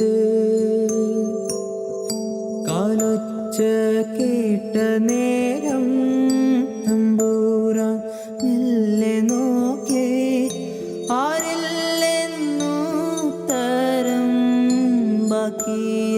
മുഖത്ത് കാലൊച്ച കേട്ട നേരം തമ്പൂര മെല്ലെ നോക്കേ ആരില്ലെന്നു തരം ബാക്കിയായി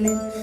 money